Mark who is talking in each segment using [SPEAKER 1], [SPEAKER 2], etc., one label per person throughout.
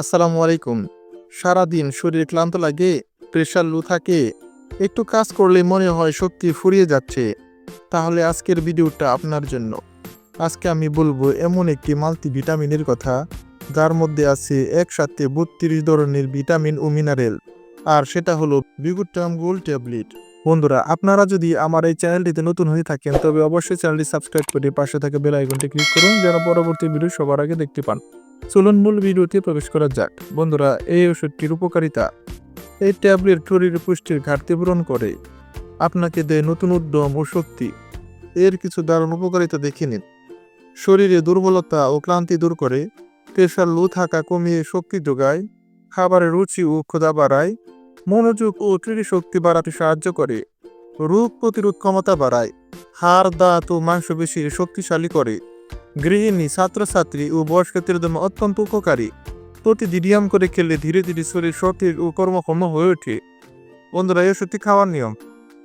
[SPEAKER 1] আসসালামু আলাইকুম। সারাদিন শরীর ক্লান্ত লাগে, প্রেশার লো থাকে, একটু কাজ করলে মনে হয় শক্তি ফুরিয়ে যাচ্ছে। তাহলে আজকের ভিডিওটা আপনার জন্য। আজকে আমি বলব এমন একটি মাল্টিভিটামিনের কথা, যার মধ্যে আছে একসাথে বত্রিশ ধরনের ভিটামিন ও মিনারেল। আর সেটা হলো বিগুটাম গোল্ড ট্যাবলেট। বন্ধুরা, আপনারা যদি আমার এই চ্যানেলটিতে নতুন হয়ে থাকেন, তবে অবশ্যই চ্যানেলটি সাবস্ক্রাইব করে পাশে থাকা বেল আইকনটি ক্লিক করুন, যেন পরবর্তী ভিডিও সবার আগে দেখতে পান। চলুন মূল ভিডিওতে প্রবেশ করা যাক। বন্ধুরা, এই ওষুধটির উপকারিতা। এই ট্যাবলেট শরীরের পুষ্টির ঘাটতি পূরণ করে। আপনাকে দেয় নতুন উদ্যম ও শক্তি। এর কিছু দারুণ উপকারিতা দেখে নিন। শরীরে দুর্বলতা ও ক্লান্তি দূর করে, প্রেশার লো থাকা কমিয়ে শক্তি যোগায়, খাবারের রুচি ও ক্ষুধা বাড়ায়, মনোযোগ ও শক্তি বাড়াতে সাহায্য করে, রোগ প্রতিরোধ ক্ষমতা বাড়ায়, হাড়, দাঁত ও মাংসপেশি শক্তিশালী করে। গৃহিণী, ছাত্রছাত্রী ও বয়স্কদের জন্য অত্যন্ত উপকারী। প্রতিদিন ব্যায়াম করে খেলে ধীরে ধীরে শরীর সঠিক ও কর্মক্ষম হয়ে ওঠে। বন্ধুরা এই ওষুধটি খাওয়ার নিয়ম।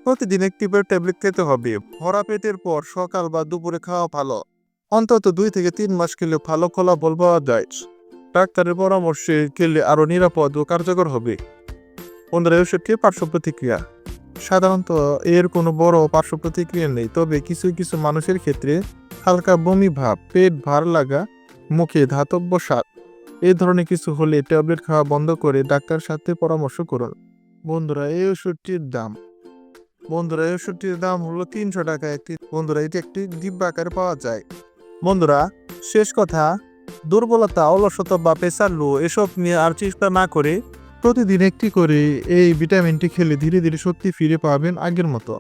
[SPEAKER 1] প্রতিদিন একটি করে ট্যাবলেট খেতে হবে। ভরা পেটের পর সকাল বা দুপুরে খাওয়া ভালো। অন্তত দুই থেকে তিন মাস খেলে ভালো ফলাফল পাওয়া যায়। ডাক্তারের পরামর্শে খেলে আরও নিরাপদ ও কার্যকর হবে। বন্ধুরা এই ওষুধটি পার্শ্ব প্রতিক্রিয়া। সাধারণত এর কোনো বড় পার্শ্ব প্রতিক্রিয়া নেই, তবে কিছু কিছু মানুষের ক্ষেত্রে হালকা বমি ভাব, পেট ভার লাগা, মুখে ধাতব্য স্বাদ। এই ধরনের কিছু হলে ট্যাবলেট খাওয়া বন্ধ করে ডাক্তার সাথে পরামর্শ করুন। বন্ধুরা, এই ওষুধটির দাম। বন্ধুরা, এই ওষুধটির দাম হলো তিনশো টাকা একটি বন্ধুরা, এটি একটি দিব্য আকারে পাওয়া যায়। বন্ধুরা, শেষ কথা, দুর্বলতা, অলসতা বা প্রেসার লো, এসব নিয়ে আর চিন্তা না করে প্রতিদিন একটি করে এই ভিটামিনটি খেলে ধীরে ধীরে সত্যি ফিরে পাবেন আগের মতো।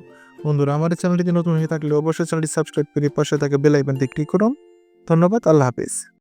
[SPEAKER 1] বন্ধুরা আমার চ্যানেলটি নতুন হয়ে থাকলে অবশ্যই চ্যানেলটি সাবস্ক্রাইব করে পাশে থাকা বেল আইকনটি ক্লিক করুন। ধন্যবাদ, আল্লাহ হাফিজ।